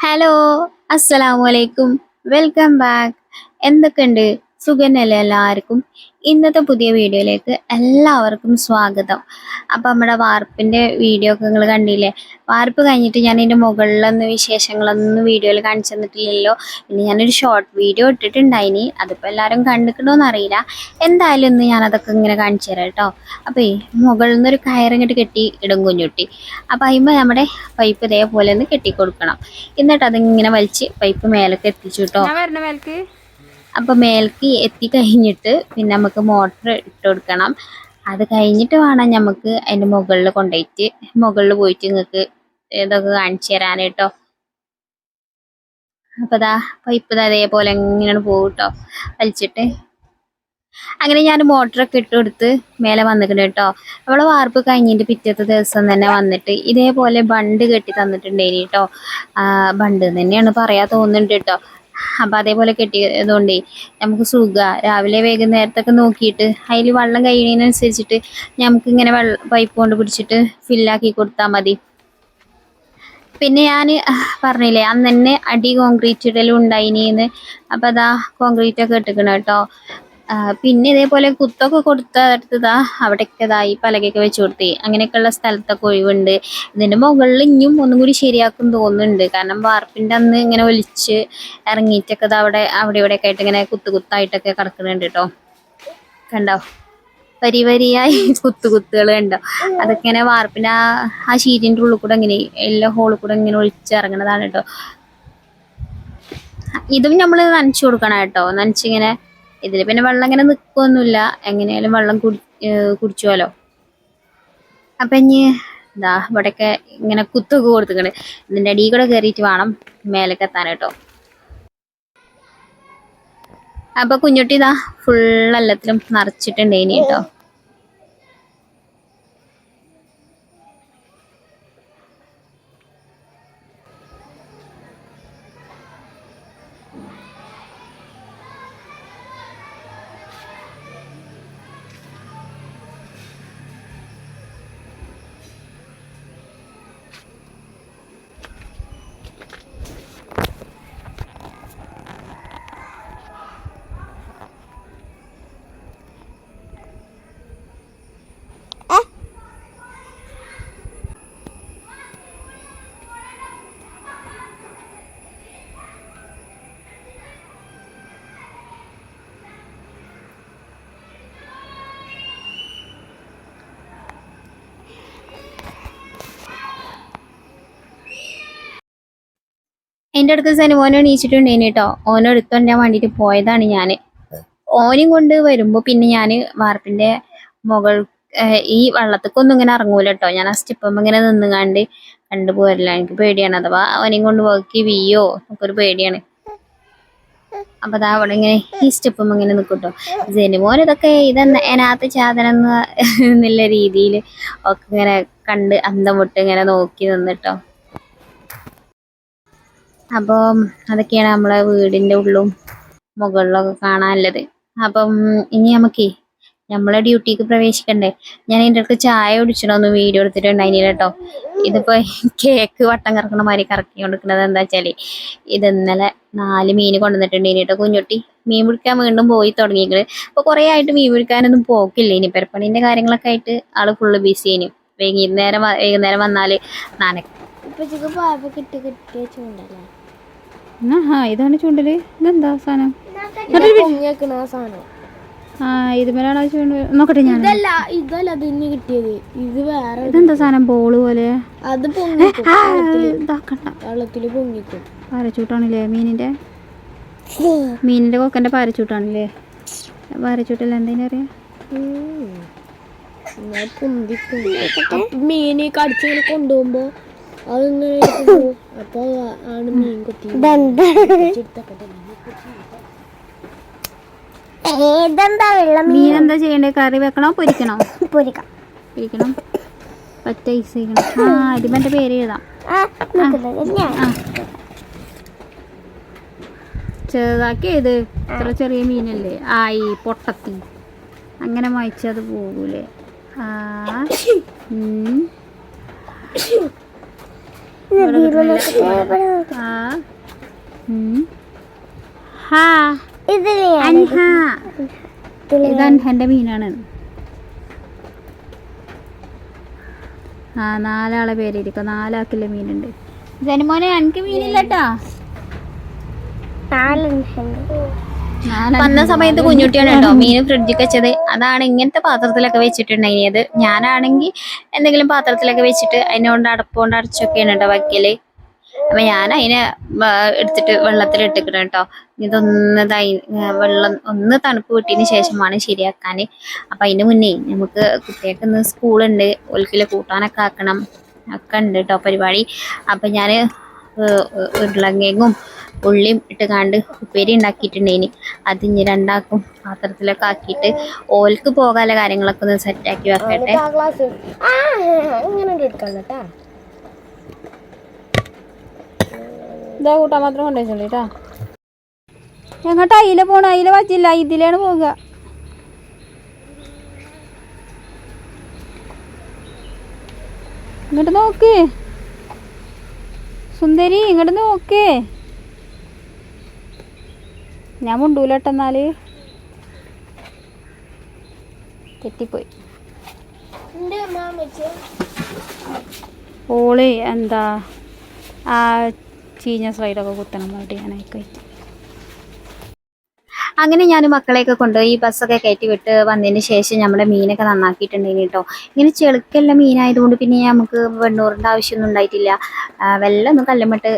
Hello അസ്സലാമലൈക്കും welcome back എന്തൊക്കെയുണ്ട്? സുഖനല്ലേ എല്ലാവർക്കും ഇന്നത്തെ പുതിയ വീഡിയോയിലേക്ക് എല്ലാവർക്കും സ്വാഗതം. അപ്പം നമ്മുടെ വാർപ്പിന്റെ വീഡിയോ ഒക്കെ നിങ്ങൾ കണ്ടില്ലേ? വാർപ്പ് കഴിഞ്ഞിട്ട് ഞാൻ ഇതിന്റെ മുകളിലൊന്നും വിശേഷങ്ങളൊന്നും വീഡിയോയിൽ കാണിച്ചു തന്നിട്ടില്ലല്ലോ. പിന്നെ ഞാനൊരു ഷോർട്ട് വീഡിയോ ഇട്ടിട്ടുണ്ടായിനി. അതിപ്പോൾ എല്ലാവരും കണ്ടിട്ടുണ്ടോ അറിയില്ല. എന്തായാലും ഇന്ന് ഞാനതൊക്കെ ഇങ്ങനെ കാണിച്ചു തരാം കേട്ടോ. അപ്പോൾ ഈ മുകളിൽ നിന്നൊരു കയറിങ്ങോട്ട് കെട്ടി ഇടും കുഞ്ഞുട്ടി. അപ്പോൾ അതിമ്പോൾ നമ്മുടെ പൈപ്പ് ഇതേപോലെ ഒന്ന് കെട്ടിക്കൊടുക്കണം. എന്നിട്ട് അതിങ്ങനെ വലിച്ച് പൈപ്പ് മേലൊക്കെ എത്തിച്ചു കേട്ടോ. മേൽക്ക് അപ്പോൾ മേലേക്ക് എത്തി കഴിഞ്ഞിട്ട് പിന്നെ നമുക്ക് മോട്ടർ ഇട്ട് കൊടുക്കണം. അത് കഴിഞ്ഞിട്ട് വേണം നമുക്ക് അതിന്റെ മുകളിൽ കൊണ്ടുപോയിട്ട് മുകളിൽ പോയിട്ട് നിങ്ങൾക്ക് ഇതൊക്കെ കാണിച്ചു തരാൻ കേട്ടോ. അപ്പോൾ ദാ പൈപ്പ് അതേപോലെ ഇങ്ങനെ പോകും കേട്ടോ വലിച്ചിട്ട്. അങ്ങനെ ഞാൻ മോട്ടറൊക്കെ ഇട്ട് കൊടുത്ത് മേലെ വന്നിട്ടുണ്ട് കേട്ടോ. അവളെ വാർപ്പ് കഴിഞ്ഞിട്ട് പിറ്റത്തെ ദിവസം തന്നെ വന്നിട്ട് ഇതേപോലെ ബണ്ട് കെട്ടി തന്നിട്ടുണ്ടേനി കേട്ടോ. ബണ്ട് തന്നെയാണ് പറയാൻ തോന്നുന്നുണ്ട് കേട്ടോ. അപ്പൊ അതേപോലെ കെട്ടിയതുകൊണ്ടേ നമുക്ക് സുഖ. രാവിലെ വൈകുന്നേരത്തൊക്കെ നോക്കിയിട്ട് അതിൽ വെള്ളം കഴിയുന്നതിനനുസരിച്ചിട്ട് നമുക്ക് ഇങ്ങനെ വെള്ള പൈപ്പ് കൊണ്ട് പിടിച്ചിട്ട് ഫില്ലാക്കി കൊടുത്താൽ മതി. പിന്നെ ഞാൻ പറഞ്ഞില്ലേ അന്ന് തന്നെ അടി കോൺക്രീറ്റ് ഇടലും ഉണ്ടായിനിന്ന് അപ്പം അതാ കോൺക്രീറ്റ് ഒക്കെ ഇട്ടിക്കണം കേട്ടോ. പിന്നെ ഇതേപോലെ കുത്തൊക്കെ കൊടുത്തതാ അവിടെയൊക്കെ ഇതായി പലകയൊക്കെ വെച്ച് കൊടുത്തി. അങ്ങനെയൊക്കെയുള്ള സ്ഥലത്തൊക്കെ ഒഴിവുണ്ട്. ഇതിന്റെ മുകളിൽ ഇനിയും ഒന്നും കൂടി ശരിയാക്കും തോന്നുന്നുണ്ട്. കാരണം വാർപ്പിന്റെ അന്ന് ഇങ്ങനെ ഒലിച്ച് ഇറങ്ങിയിട്ടൊക്കെ ദാ അവിടെ അവിടെ ഇവിടെയൊക്കെ ആയിട്ട് ഇങ്ങനെ കുത്തു കുത്തായിട്ടൊക്കെ കിടക്കുന്നുണ്ട് കേട്ടോ കണ്ടോ? വരി വരിയായി കുത്തു കുത്തുകൾ കണ്ടോ? അതൊക്കെ ഇങ്ങനെ വാർപ്പിന്റെ ആ ആ ഷീറ്റിന്റെ ഉള്ളിൽ കൂടെ ഇങ്ങനെ എല്ലാ ഹോളിൽ കൂടെ ഇങ്ങനെ ഒളിച്ചിറങ്ങണതാണ് കേട്ടോ ഇതും നമ്മൾ നനച്ചു കൊടുക്കണം കേട്ടോ. നനച്ചിങ്ങനെ ഇതിൽ പിന്നെ വെള്ളം ഇങ്ങനെ നിൽക്കൊന്നുമില്ല എങ്ങനെയാലും വെള്ളം കുടി കുടിച്ചുവല്ലോ. അപ്പൊ ഇനി ഇതാ ഇവിടെയൊക്കെ ഇങ്ങനെ കുത്തൊക്കെ കൊടുത്തിക്കണ്. ഇതിന്റെ അടിയിൽ കൂടെ കയറിയിട്ട് വേണം മേലേക്ക് എത്താൻ കേട്ടോ അപ്പൊ കുഞ്ഞുട്ടി ഇതാ ഫുൾ എല്ലാത്തിലും നിറച്ചിട്ടുണ്ട് ഇനി കേട്ടോ എന്റെ അടുത്ത് സനുമോനെ എണീച്ചിട്ടുണ്ടേനി കേട്ടോ ഓനെ എടുത്തോണ്ടാൻ വേണ്ടിയിട്ട് പോയതാണ് ഞാൻ ഓനും കൊണ്ട് വരുമ്പോൾ പിന്നെ ഞാൻ വാർപ്പിന്റെ മുകൾ ഈ വള്ളത്തേക്കൊന്നും ഇങ്ങനെ ഇറങ്ങൂല കേട്ടോ ഞാൻ ആ സ്റ്റിപ്പം ഇങ്ങനെ നിന്നുകാണ്ട് കണ്ടു പോരില്ല എനിക്ക് പേടിയാണ്. അഥവാ അവനെയും കൊണ്ട് വർക്ക് വീയോ? നമുക്കൊരു പേടിയാണ്. അപ്പൊ അതാ അവിടെ ഇങ്ങനെ ഈ സ്റ്റെപ്പും ഇങ്ങനെ നിൽക്കും കേട്ടോ ജനുമോൻ ഇതൊക്കെ ഇതെന്ന അതിനകത്ത് ചാതനം എന്നുള്ള രീതിയിൽ ഒക്കെ ഇങ്ങനെ കണ്ട് അന്തം വിട്ട് ഇങ്ങനെ നോക്കി നിന്നിട്ടോ അപ്പം അതൊക്കെയാണ് നമ്മളെ വീടിന്റെ ഉള്ളും മുകളിലൊക്കെ കാണാനുള്ളത് അപ്പം ഇനി നമുക്കേ നമ്മളെ ഡ്യൂട്ടിക്ക് പ്രവേശിക്കണ്ടേ? ഞാൻ ഇതിന്റെ അടുത്ത് ചായ കുടിച്ചിട്ടൊന്ന് വീഡിയോ എടുത്തിട്ടുണ്ടായില്ല കേട്ടോ. ഇതിപ്പോ കേക്ക് വട്ടം കറക്കണ മാതിരി കറക്കി കൊടുക്കുന്നത് എന്താ വെച്ചാൽ ഇത് ഇന്നലെ നാല് മീൻ കൊണ്ടുവന്നിട്ടുണ്ട് കേട്ടോ കുഞ്ഞുട്ടി. മീൻ പിടിക്കാൻ വീണ്ടും പോയി തുടങ്ങിയിട്ട് അപ്പൊ കുറെ ആയിട്ട് മീൻ പിടിക്കാനൊന്നും പോക്കില്ല ഇനി. പെരപ്പണിന്റെ കാര്യങ്ങളൊക്കെ ആയിട്ട് ആൾ ഫുള്ള് ബിസി ആയിന്. വൈകുന്നേരം വൈകുന്നേരം വന്നാൽ നനക്ക് ഇപ്പച്ചക്ക് പാപ കിട്ടി കിട്ടിയ ചൂണ്ടല്ലേ? ആ ഇതാണ് ചൂണ്ടൽ. ഇതെന്താ സാധനം? ആ ഇതുമേലാണ് ചൂണ്ട. നോക്കട്ടെ ഞാൻ. ഇതല്ല കിട്ടിയത്. ഇത് വേറെ ഇതെന്താ സാധനം? ബോൾ പോലെ. അത് പൊങ്ങിക്കും. പാരച്ചൂട്ടാണല്ലേ മീനിന്റെ? മീനിന്റെ കൊക്കന്റെ പാരച്ചൂട്ടാണല്ലേ? പാരച്ചൂട്ടല്ല എന്തിനാ അറിയാ? മീനെ കടിച്ചിങ്ങനെ കൊണ്ടുപോകുമ്പോ അതിങ്ങനെ ഇട്ട് പോവും. അപ്പൊ ആണ് മീൻ കൊത്തി. ഏതെന്താ വെള്ളം? മീൻ എന്താ ചെയ്യണ്ടേ? കറി വെക്കണോ? പൊരിക്കണോ? പൊരിക്കാം. പൊരിക്കണം. പറ്റ ഐസ് ചെയ്യണം ആ ഇതിന്റെ പേര് എഴുതാം. ആ ചെറുതാക്കി ഏത് ഇത്ര ചെറിയ മീനല്ലേ? ആയി പൊട്ടത്തി. അങ്ങനെ വായിച്ചത് പോകൂലേ. ആ ഉം. ആ. ഉം. ഹാ. ഇതിൽ അൻഹ. ഇത് അൻഹന്റെ മീനാണ്. ആ നാലാളെ പേരിരിക്കും. നാലാക്കില്ല മീനുണ്ട്. ജനമോനെ എനിക്ക് മീനില്ലട്ടാ? നാലുണ്ട് വന്ന സമയത്ത് കുഞ്ഞുട്ടിയാണ് കേട്ടോ. മീൻ ഫ്രിഡ്ജിൽ വെച്ചത്. അതാണ് ഇങ്ങനത്തെ പാത്രത്തിലൊക്കെ വെച്ചിട്ടുണ്ടായിരുന്നത് ഞാനാണെങ്കിൽ എന്തെങ്കിലും പാത്രത്തിലൊക്കെ വെച്ചിട്ട് അതിനോണ്ട് അടപ്പുകൊണ്ട് അടച്ചൊക്കെയാണ് കേട്ടോ വയ്ക്കൽ അപ്പൊ ഞാൻ അതിനെ എടുത്തിട്ട് വെള്ളത്തിൽ ഇട്ടിക്കണം കേട്ടോ. ഇതൊന്ന് തൈ വെള്ളം ഒന്ന് തണുപ്പ് കിട്ടിയതിന് ശേഷമാണ് ശരിയാക്കാൻ അപ്പൊ അതിന് മുന്നേ നമുക്ക് കുട്ടികൾക്ക് ഇന്ന് സ്കൂളുണ്ട്. ഒലിക്കിൽ കൂട്ടാനൊക്കെ ആക്കണം. ഒക്കെ ഉണ്ട് കേട്ടോ പരിപാടി. അപ്പൊ ഞാൻ ഉരുളങ്കിഴങ്ങും ഉള്ളിയും ഇട്ട് കണ്ട് ഉപ്പേരി ഉണ്ടാക്കിയിട്ടുണ്ടേനി. അത് ഇനി രണ്ടാക്കും പാത്രത്തിലൊക്കെ ആക്കിയിട്ട് ഓൽക്ക് പോകാനുള്ള കാര്യങ്ങളൊക്കെ ഒന്ന് സെറ്റാക്കി വെക്കട്ടെ. ഇതാ കൂട്ടാൻ മാത്രം കൊണ്ടുവച്ചോളൂ കേട്ടോ എങ്ങോട്ടാ അയില പോണ? അയില പറ്റില്ല ഇതിലാണ് പോവുക. ഇങ്ങോട്ട് നോക്ക്. സുന്ദരി ഇങ്ങോട്ട് നോക്കേ. ഞാൻ മുണ്ടൂലട്ടെന്നാൽ തെറ്റിപ്പോയി. ഓൾ എന്താ ആ ചീഞ്ഞ സ്ലൈഡൊക്കെ കുത്തണം വേണ്ടി ഞാൻ അയക്കയറ്റി അങ്ങനെ ഞാൻ മക്കളെയൊക്കെ കൊണ്ടുപോയി ബസ്സൊക്കെ കയറ്റി വിട്ട് വന്നതിന് ശേഷം നമ്മുടെ മീനൊക്കെ നന്നാക്കിയിട്ടുണ്ടെങ്കിൽ കേട്ടോ ഇങ്ങനെ ചെളുക്കെല്ലാം മീനായതുകൊണ്ട് പിന്നെ നമുക്ക് വെണ്ണൂറിന്റെ ആവശ്യമൊന്നും ഉണ്ടായിട്ടില്ല. വെള്ളം ഒന്ന് കല്ലുമിട്ട്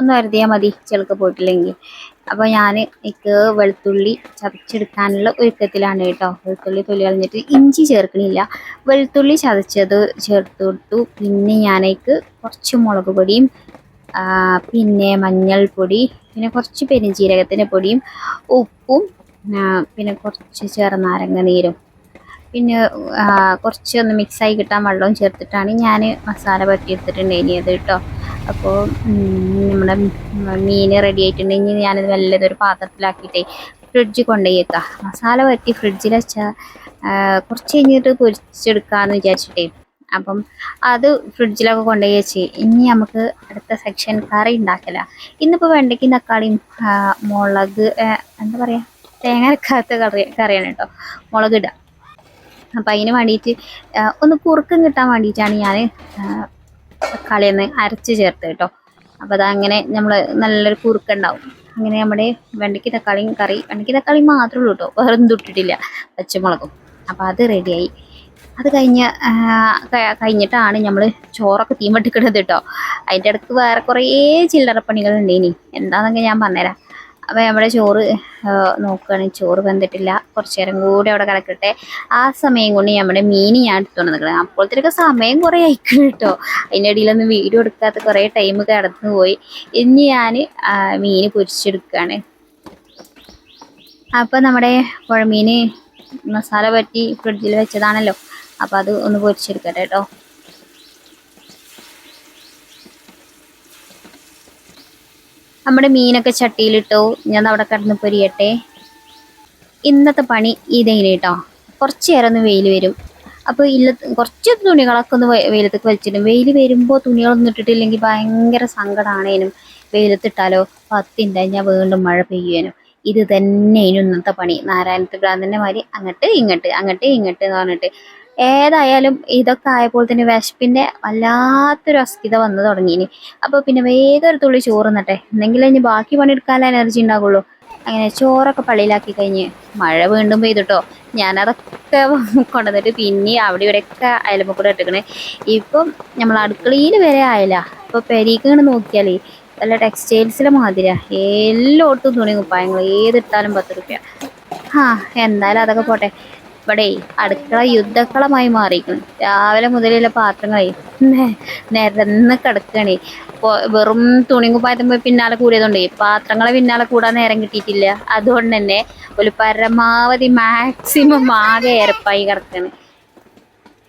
ഒന്ന് വരുതിയാൽ മതി ചെളുക്ക് പോയിട്ടില്ലെങ്കിൽ. അപ്പോൾ ഞാൻ എനിക്ക് വെളുത്തുള്ളി ചതച്ചെടുക്കാനുള്ള ഒരുക്കത്തിലാണ് കേട്ടോ വെളുത്തുള്ളി തൊലി കളഞ്ഞിട്ട് ഇഞ്ചി ചേർക്കണില്ല. വെളുത്തുള്ളി ചതച്ചത് ചേർത്ത് കൊടുത്തു. പിന്നെ ഞാനേക്ക് കുറച്ച് മുളക് പൊടിയും പിന്നെ മഞ്ഞൾപ്പൊടി പിന്നെ കുറച്ച് പെരുംജീരകത്തിന്റെ പൊടിയും ഉപ്പും പിന്നെ കുറച്ച് ചെറുനാരങ്ങ നീരും. പിന്നെ കുറച്ച് ഒന്ന് മിക്സായി കിട്ടാൻ വെള്ളവും ചേർത്തിട്ടാണ് ഞാൻ മസാല പറ്റിയെടുത്തിട്ടുണ്ടായിരുന്നത് കേട്ടോ അപ്പോൾ നമ്മുടെ മീൻ റെഡി ആയിട്ടുണ്ടെങ്കിൽ ഞാനത് വല്ലതൊരു പാത്രത്തിലാക്കിയിട്ടേ ഫ്രിഡ്ജിൽ കൊണ്ടുപോയേക്കാം. മസാല പറ്റി ഫ്രിഡ്ജിൽ വെച്ചാൽ കുറച്ച് കഴിഞ്ഞിട്ട് പൊരിച്ചെടുക്കാമെന്ന് വിചാരിച്ചിട്ടേ. അപ്പം അത് ഫ്രിഡ്ജിലൊക്കെ കൊണ്ടുപോയി വെച്ച് ഇനി നമുക്ക് അടുത്ത സെക്ഷൻ കറി ഉണ്ടാക്കില്ല ഇന്നിപ്പോൾ വെണ്ടയ്ക്കും തക്കാളിയും മുളക് എന്താ പറയുക തേങ്ങ കറി കറിയാണ് കേട്ടോ. മുളക് ഇടുക അപ്പം അതിന് വേണ്ടിയിട്ട് ഒന്ന് കുറുക്കും കിട്ടാൻ വേണ്ടിയിട്ടാണ് ഞാൻ തക്കാളി ഒന്ന് അരച്ച് ചേർത്ത് കേട്ടോ. അപ്പോൾ അതങ്ങനെ നമ്മൾ നല്ലൊരു കുറുക്കുണ്ടാവും. അങ്ങനെ നമ്മുടെ വെണ്ടയ്ക്ക് തക്കാളിയും കറി വെണ്ടയ്ക്ക് തക്കാളി മാത്രമേ ഉള്ളൂ കേട്ടോ. വേറെ ഒന്നും തൊട്ടിട്ടില്ല പച്ചമുളകും. അപ്പോൾ അത് റെഡിയായി അത് കഴിഞ്ഞ് കഴിഞ്ഞിട്ടാണ് നമ്മൾ ചോറൊക്കെ തീമട്ടിക്കിടുന്നത് കേട്ടോ അതിന്റെ ഇടയ്ക്ക് വേറെ കുറേ ചില്ലറ പണികളുണ്ട് ഇനി എന്താണെന്നൊക്കെ ഞാൻ പറഞ്ഞുതരാം അപ്പോൾ നമ്മുടെ ചോറ് നോക്കുകയാണെങ്കിൽ ചോറ് വെന്തിട്ടില്ല. കുറച്ച് നേരം കൂടി അവിടെ കിടക്കട്ടെ. ആ സമയം കൊണ്ട് നമ്മുടെ മീൻ ഞാൻ എടുത്തോണ്ട് നിൽക്കണം അപ്പോഴത്തേക്ക് സമയം കുറേ അയക്കണം കേട്ടോ അതിന്റെ ഇടയിലൊന്നും വീഡിയോ എടുക്കാത്ത കുറേ ടൈം കിടന്നു പോയി. ഇനി ഞാൻ മീൻ പൊരിച്ചെടുക്കുകയാണ് അപ്പോൾ നമ്മുടെ പുഴമീൻ മസാല പറ്റി ഫ്രിഡ്ജിൽ വെച്ചതാണല്ലോ. അപ്പോൾ അത് ഒന്ന് പൊരിച്ചെടുക്കട്ടെ കേട്ടോ. നമ്മുടെ മീനൊക്കെ ചട്ടിയിലിട്ടോ. ഞാൻ അവിടെ കിടന്ന് പൊരിയട്ടെ. ഇന്നത്തെ പണി ഇതെങ്ങനെ കേട്ടോ. കുറച്ച് നേരം ഒന്ന് വെയിൽ വരും. അപ്പോൾ ഇല്ല കുറച്ച് തുണികളൊക്കെ ഒന്ന് വെയിലത്തേക്ക് വലിച്ചിടും. വെയിൽ വരുമ്പോൾ തുണികളൊന്നും ഇട്ടിട്ടില്ലെങ്കിൽ ഭയങ്കര സങ്കടമാണേനും വെയിലത്തിട്ടാലോ? പത്തിന്റെ ഞാൻ വീണ്ടും മഴ പെയ്യുവാനും ഇത് തന്നെ ഇന്നത്തെ പണി. നാരായണത്തിൽ ഭ്രാന്തന്റെ മാതിരി അങ്ങോട്ട് ഇങ്ങോട്ട് അങ്ങോട്ട് ഇങ്ങോട്ട് എന്ന് പറഞ്ഞിട്ട് ഏതായാലും ഇതൊക്കെ ആയപ്പോൾ തന്നെ വിശപ്പിന്റെ വല്ലാത്തൊരു അസ്ഥിത വന്നു തുടങ്ങിയിനി അപ്പോൾ പിന്നെ വേഗം ഒരു തുള്ളി ചോറ് നട്ടെ എന്തെങ്കിലും ഇനി ബാക്കി പണിയെടുക്കാനുള്ള എനർജി ഉണ്ടാകുള്ളൂ അങ്ങനെ ചോറൊക്കെ പള്ളിയിലാക്കി കഴിഞ്ഞ് മഴ വീണ്ടും പെയ്തിട്ടോ. ഞാനതൊക്കെ കൊണ്ടുവന്നിട്ട് പിന്നെ അവിടെ ഇവിടെയൊക്കെ അയലമ്പക്കൂടെ ഇട്ടിക്കണേ. ഇപ്പം നമ്മൾ അടുക്കളയിൽ വരെ ആയില്ല. ഇപ്പോൾ പെരീക്കങ്ങനെ നോക്കിയാലേ നല്ല ടെക്സ്റ്റൈൽസിലെ മാതിരിയാ. എല്ലായിടത്തും തുണി കുപ്പായങ്ങൾ ഏതിട്ടാലും പത്ത് റുപ്യ. ആ എന്തായാലും അതൊക്കെ പോട്ടെ. ഇവിടെ അടുക്കള യുദ്ധക്കളമായി മാറിയിരിക്കുന്നു രാവിലെ മുതലുള്ള പാത്രങ്ങളെ നിരന്ന് കിടക്കണേ. വെറും തുണി കുപ്പായത്തുമ്പോൾ പിന്നാലെ കൂടിയതുകൊണ്ടേ പാത്രങ്ങളെ പിന്നാലെ കൂടാൻ നേരം കിട്ടിയിട്ടില്ല. അതുകൊണ്ട് തന്നെ ഒരു പരമാവധി മാക്സിമം ആകെ ഏരപ്പായി കിടക്കണ്.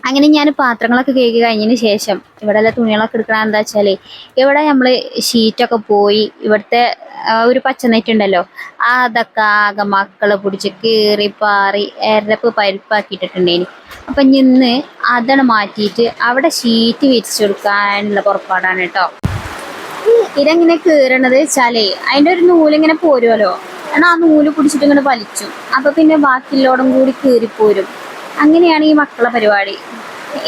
അങ്ങനെ ഞാൻ പാത്രങ്ങളൊക്കെ കഴുകി കഴിഞ്ഞതിന് ശേഷം ഇവിടെ ഉള്ള തുണികളൊക്കെ എടുക്കണ എന്താ വെച്ചാൽ ഇവിടെ നമ്മൾ ഷീറ്റൊക്കെ പോയി ഇവിടുത്തെ ഒരു പച്ചനെറ്റ് ഉണ്ടല്ലോ. അതൊക്കെ ആകെ മക്കളെ പിടിച്ച് കീറി പാറി എരപ്പ് പരിപ്പാക്കിയിട്ടിട്ടുണ്ടേനി. അപ്പൊ ഇന്ന് അതാണ് മാറ്റിയിട്ട് അവിടെ ഷീറ്റ് വിരിച്ചു കൊടുക്കാനുള്ള പുറപ്പാടാണ് കേട്ടോ. ഇതെങ്ങനെ കീറണത് വെച്ചാലേ അതിന്റെ ഒരു നൂലിങ്ങനെ പോരുമല്ലോ കാരണം ആ നൂൽ പിടിച്ചിട്ട് ഇങ്ങനെ വലിച്ചു. അപ്പൊ പിന്നെ ബാക്കിയുള്ളോടും കൂടി കീറിപ്പോരും. അങ്ങനെയാണ് ഈ മക്കളെ പരിപാടി.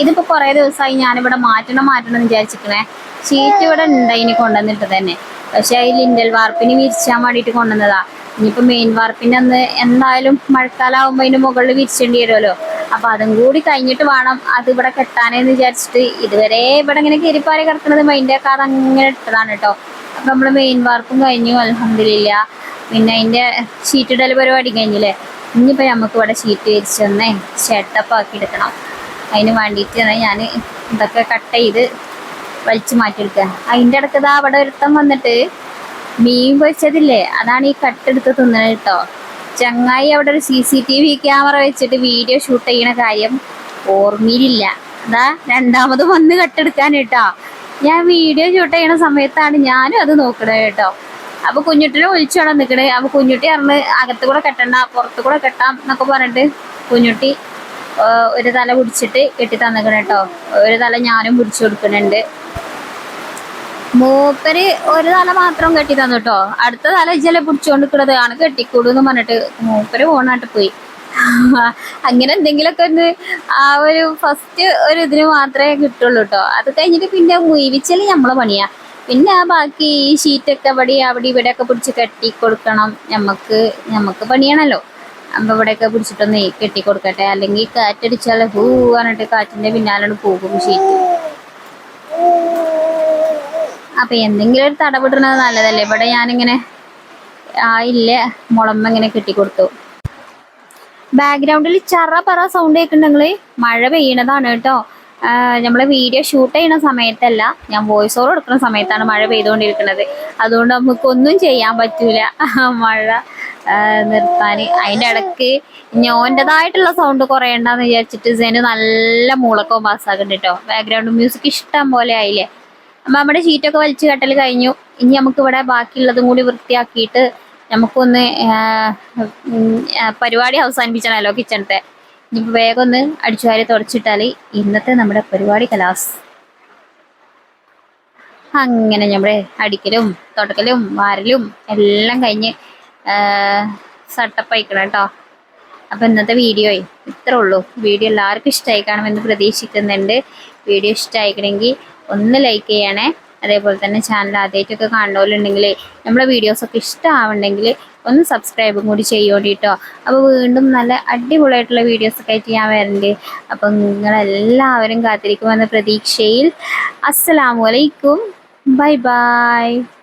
ഇതിപ്പോ കൊറേ ദിവസമായി ഞാനിവിടെ മാറ്റണം മാറ്റണം എന്ന് വിചാരിച്ചിരിക്കണേ. ഷീറ്റ് ഇവിടെ ഉണ്ടായിനി കൊണ്ടുവന്നിട്ട് തന്നെ. പക്ഷെ ഈ ലിൻഡൽ വാർപ്പിന് വിരിച്ചാൻ വേണ്ടിയിട്ട് കൊണ്ടുവന്നതാ. ഇനിയിപ്പോ മെയിൻ വാർപ്പിന്റെ അന്ന് എന്തായാലും മഴക്കാലാവുമ്പോ അതിന്റെ മുകളിൽ വിരിച്ചേണ്ടി വരുമല്ലോ. അപ്പൊ അതും കൂടി കഴിഞ്ഞിട്ട് വേണം അത് ഇവിടെ കെട്ടാനെന്ന് വിചാരിച്ചിട്ട് ഇതുവരെ ഇവിടെ ഇങ്ങനെ കയറിപ്പാറി കിടക്കുന്നത് മൈൻഡ് അത് അങ്ങനെ ഇട്ടതാണ് കേട്ടോ അപ്പൊ നമ്മൾ മെയിൻ വാർപ്പും കഴിഞ്ഞു അലഹമില്ല പിന്നെ അതിന്റെ ഷീറ്റ് ഇടൽ പരിപാടി കഴിഞ്ഞില്ലേ? ഇനിയിപ്പോ നമുക്ക് ഇവിടെ ഷീറ്റ് വിരിച്ചൊന്നേ തന്നെ ഷെട്ടപ്പ് ആക്കി എടുക്കണം. അതിന് വേണ്ടിയിട്ട് ഞാൻ ഇതൊക്കെ കട്ട് ചെയ്ത് വലിച്ചു മാറ്റിയെടുക്കുക അതിന്റെ ഇടയ്ക്ക് ഇതാ അവിടെ ഒരുത്തം വന്നിട്ട് മീൻ പൊരിച്ചതില്ലേ? അതാണ് ഈ കട്ടെടുത്ത് തിന്നണത് കേട്ടോ ചങ്ങായി അവിടെ ഒരു C C T V camera വെച്ചിട്ട് വീഡിയോ ഷൂട്ട് ചെയ്യണ കാര്യം ഓർമ്മയിലില്ല. അതാ രണ്ടാമത് വന്ന് കട്ടെടുക്കാൻ കേട്ടോ. ഞാൻ വീഡിയോ ഷൂട്ട് ചെയ്യണ സമയത്താണ് ഞാനും അത് നോക്കണത് കേട്ടോ. അപ്പൊ കുഞ്ഞുട്ടിനെ വിളിച്ചാണ് നിൽക്കണേ അപ്പൊ കുഞ്ഞുട്ടി പറഞ്ഞ് അകത്ത് കൂടെ കെട്ടണ്ട പുറത്ത് കൂടെ കെട്ടാം എന്നൊക്കെ പറഞ്ഞിട്ട് കുഞ്ഞുട്ടി ഒരു തല പിടിച്ചിട്ട് കെട്ടി. തന്നിക്കണേട്ടോ ഒരു തല ഞാനും പിടിച്ചു കൊടുക്കുന്നുണ്ട്. മൂപ്പര് ഒരു തല മാത്രം കെട്ടി തന്നു കേട്ടോ അടുത്ത തല ഇജ്ജലെ പിടിച്ചോണ്ട് ആണ് കെട്ടിക്കൂടുന്ന് പറഞ്ഞിട്ട് മൂപ്പര് പോണായിട്ട് പോയി. അങ്ങനെ എന്തെങ്കിലുമൊക്കെ ഒന്ന് ആ ഒരു ഫസ്റ്റ് ഒരു ഇതിന് മാത്രമേ കിട്ടുള്ളൂ കേട്ടോ അത് കഴിഞ്ഞിട്ട് പിന്നെ മുയിവിച്ചൽ നമ്മളെ പണിയാ. പിന്നെ ആ ബാക്കി ഈ ഷീറ്റൊക്കെ അവിടെ അവിടെ ഇവിടെ ഒക്കെ പിടിച്ച് കെട്ടി കൊടുക്കണം. നമുക്ക് നമുക്ക് പണിയാണല്ലോ. അപ്പൊ ഇവിടെയൊക്കെ പിടിച്ചിട്ടൊന്ന് കെട്ടി കൊടുക്കട്ടെ. അല്ലെങ്കിൽ കാറ്റടിച്ചാൽ ഹൂ പറഞ്ഞിട്ട് കാറ്റിന്റെ പിന്നാലാണ് പോകും ഷീറ്റ്. അപ്പൊ എന്തെങ്കിലും ഒരു തടവിടുന്നത് നല്ലതല്ലേ? ഇവിടെ ഞാനിങ്ങനെ ആയില്ല മുളമ്പ ഇങ്ങനെ കെട്ടിക്കൊടുത്തു. ബാക്ക്ഗ്രൗണ്ടിൽ ചറ പറ സൗണ്ട് കേൾക്കുന്നുണ്ടെങ്കിൽ മഴ പെയ്യണതാണ് കേട്ടോ. നമ്മളെ വീഡിയോ ഷൂട്ട് ചെയ്യുന്ന സമയത്തല്ല ഞാൻ വോയിസ് ഓവർ എടുക്കുന്ന സമയത്താണ് മഴ പെയ്തുകൊണ്ടിരിക്കുന്നത്. അതുകൊണ്ട് നമുക്കൊന്നും ചെയ്യാൻ പറ്റൂല. മഴ നിർത്താൻ അതിന്റെ ഇടയ്ക്ക് ഞോന്റെതായിട്ടുള്ള സൗണ്ട് കുറയണ്ടെന്ന് വിചാരിച്ചിട്ട് സെന് നല്ല മൂളക്കവും പാസ്സാക്കുന്നുണ്ട് കേട്ടോ. ബാക്ക്ഗ്രൗണ്ട് മ്യൂസിക് ഇഷ്ടം പോലെ ആയില്ലേ? നമ്മുടെ ഷീറ്റൊക്കെ വലിച്ചു കെട്ടൽ കഴിഞ്ഞു. ഇനി നമുക്ക് ഇവിടെ ബാക്കിയുള്ളതും കൂടി വൃത്തിയാക്കിയിട്ട് നമുക്കൊന്ന് പരിപാടി അവസാനിപ്പിച്ചാണല്ലോ കിച്ചണത്തെ. ഇനിയിപ്പോ വേഗം ഒന്ന് അടിച്ചുവാരി തുടച്ചിട്ടാൽ ഇന്നത്തെ നമ്മുടെ പരിപാടി കലാസ്. അങ്ങനെ നമ്മുടെ അടിക്കലും തുടക്കലും വാരലും എല്ലാം കഴിഞ്ഞ് സട്ടപ്പയക്കണം കേട്ടോ. അപ്പൊ ഇന്നത്തെ വീഡിയോ ഇത്രേ ഉള്ളൂ. വീഡിയോ എല്ലാവർക്കും ഇഷ്ടമായി കാണുമെന്ന് പ്രതീക്ഷിക്കുന്നുണ്ട്. വീഡിയോ ഇഷ്ടമായിക്കണമെങ്കിൽ ഒന്ന് ലൈക്ക് ചെയ്യണേ. അതേപോലെ തന്നെ ചാനൽ ആദ്യമായിട്ടൊക്കെ കാണുന്നവരുണ്ടെങ്കിൽ നമ്മളെ വീഡിയോസൊക്കെ ഇഷ്ടമാവുണ്ടെങ്കിൽ ഒന്ന് സബ്സ്ക്രൈബും കൂടി ചെയ്യോണ്ടിട്ടോ അപ്പോൾ വീണ്ടും നല്ല അടിപൊളിയായിട്ടുള്ള വീഡിയോസൊക്കെ ആയിട്ട് ഞാൻ വരുന്നുണ്ട് അപ്പം നിങ്ങളെല്ലാവരും കാത്തിരിക്കുമെന്ന പ്രതീക്ഷയിൽ. അസ്സലാമു അലൈക്കും. Bye bye.